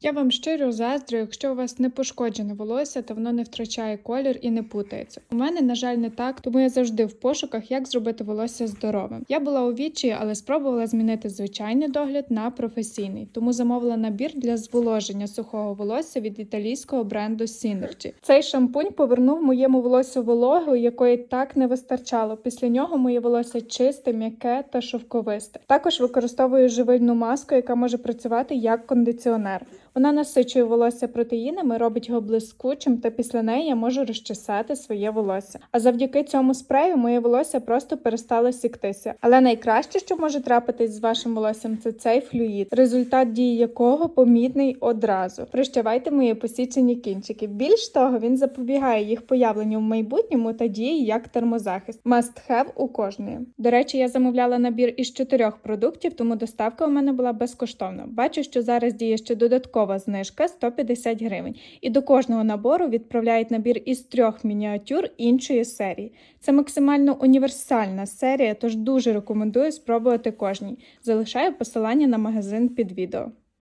Я вам щиро заздрю, якщо у вас не пошкоджене волосся, то воно не втрачає колір і не путається. У мене, на жаль, не так, тому я завжди в пошуках, як зробити волосся здоровим. Я була у вічі, але спробувала змінити звичайний догляд на професійний, тому замовила набір для зволоження сухого волосся від італійського бренду Synergy. Цей шампунь повернув моєму волосю вологу, якої так не вистачало. Після нього моє волосся чисте, м'яке та шовковисте. Також використовую живильну маску, яка може працювати як кондиціонер. Вона насичує волосся протеїнами, робить його блискучим, та після неї я можу розчесати своє волосся. А завдяки цьому спрею моє волосся просто перестало сіктися. Але найкраще, що може трапитись з вашим волоссям, це цей флюїд, результат дії якого помітний одразу. Прощавайте мої посічені кінчики. Більш того, він запобігає їх появленню в майбутньому та діє як термозахист. Must have у кожної. До речі, я замовляла набір із чотирьох продуктів, тому доставка у мене була безкоштовна. Бачу, що зараз діє ще додаткова знижка 150 гривень. І до кожного набору відправляють набір із трьох мініатюр іншої серії. Це максимально універсальна серія, тож дуже рекомендую спробувати кожній. Залишаю посилання на магазин під відео.